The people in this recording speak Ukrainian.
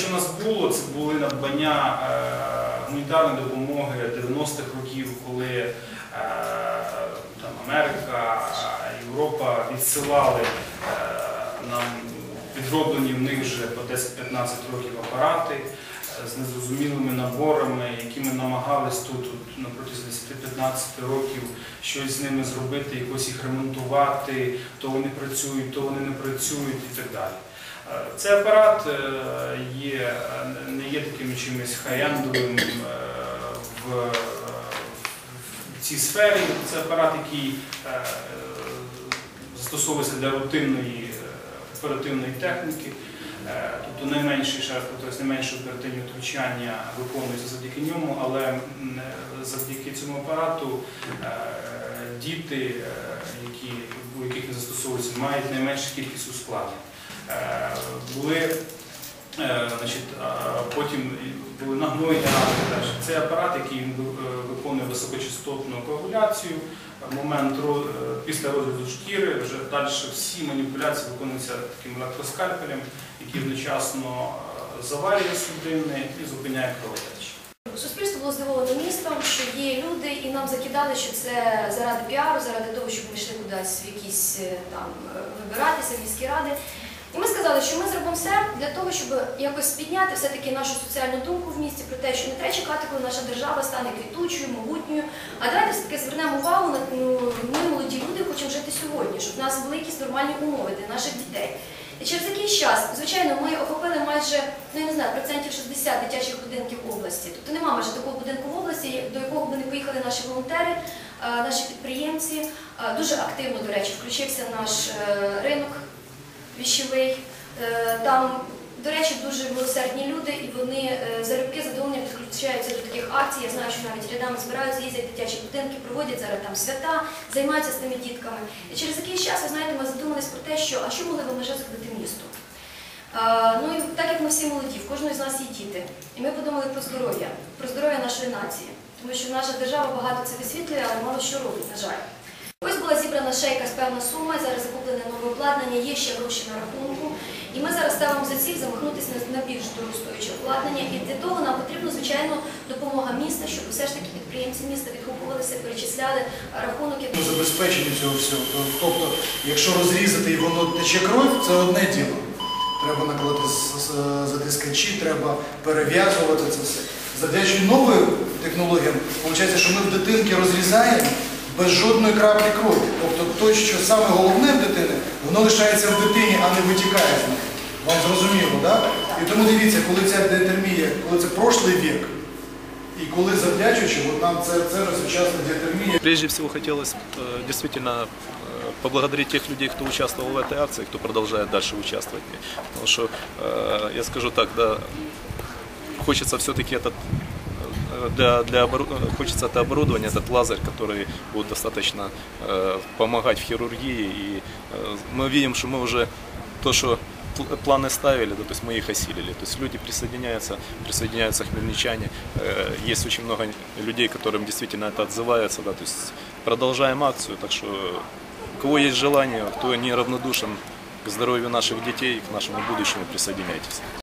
Що у нас було, це були надбання е, гуманітарної допомоги 90-х років, коли е, Америка, Європа відсилали е, нам підроблені в них вже по 10-15 років апарати з незрозумілими наборами, які ми намагались тут на протязі 10-15 років щось з ними зробити, якось їх ремонтувати, то вони працюють, то вони не працюють і так далі. Цей апарат е, є, е, не є таким чимось хай-ендовим е, в, в цій сфері. Це апарат, який застосовується для рутинної оперативної техніки. Е, Тобто найменші ще раз найменші оперативні втручання виконуються завдяки ньому, але завдяки цьому апарату діти, які, у яких він застосовується, мають найменшу кількість ускладнень. Е, були е, значить, потім були нагнойні рани. Це апарат, який е, виконує високочастотну коагуляцію. Момент після розгляду шкіри вже далі всі маніпуляції виконуються таким електроскальпелем, який одночасно заварює судини і зупиняє кровотечі. Суспільство було здивовано містом, що є люди, і нам закидали, що це заради піару, заради того, щоб ми йшли кудись в якісь там вибиратися в міські ради. І ми сказали, що ми зробимо все для того, щоб якось підняти все-таки нашу соціальну думку в місті про те, що не треба чекати, коли наша держава стане квітучою, могутньою. А давайте все-таки звернемо увагу на ну, ми молоді люди хочемо жити сьогодні, щоб в нас були якісь нормальні умови для наших дітей. І через якийсь час, звичайно, ми охопили майже, ну я не знаю, процентів 60 дитячих будинків області. Тобто немає майже такого будинку в області, до якого б не поїхали наші волонтери, е, наші підприємці. Е, Дуже активно, до речі, включився наш е, ринок віщовий. Е, Там, до речі, дуже милосердні люди, і вони е, залюбки задоволення підключаються до таких акцій. Я знаю, що навіть рядами збираються, їздять дитячі будинки, проводять зараз там свята, займаються з тими дітками. І через якийсь час, ви знаєте, ми задумались про те, що а що могли б меже зробити місту? Е, Ну і так як ми всі молоді, в кожної з нас є діти. І ми подумали про здоров'я, про здоров'я нашої нації. Тому що наша держава багато це висвітлює, але мало що робить, на жаль. Зібрана ще якась певна сума, зараз закуплене нове обладнання, є ще гроші на рахунку. І ми зараз ставимо за ціль замахнутися на- більш дорогостоюче обладнання. І для того нам потрібно, звичайно, допомога міста, щоб все ж таки підприємці міста відгукувалися, перечисляли рахунок. Ну, забезпечення цього всього. Тобто, якщо розрізати і воно тече кров, це одне діло. Треба накладати затискачі, треба перев'язувати це все. Завдячуючи новим технологіям, виходить, що ми в дитинки розрізаємо без жодної краплі крові. Тобто, те, що саме головне в дитини, воно лишається в дитині, а не витікає з неї. Вам зрозуміло, так? І тому дивіться, коли ця диатермія, коли це прошлий вік, і коли завдячуючи, от нам це, це вже сучасна диатермія. Прежде всего хотелось э, действительно э, поблагодарить тех людей, кто участвовал в этой акции, кто продолжает дальше участвовать. Потому что, э, я скажу так, да, хочется все-таки этот э, для, для хочется это оборудование, этот лазер, который будет достаточно э, помогать в хирургии. И э, мы видим, что мы уже то, что пл- планы ставили, да, то есть мы их осилили. То есть люди присоединяются, присоединяются хмельничане. Э, Есть очень много людей, которым действительно это отзывается. Да, то есть продолжаем акцию, так что у кого есть желание, кто не равнодушен к здоровью наших детей, к нашему будущему, присоединяйтесь.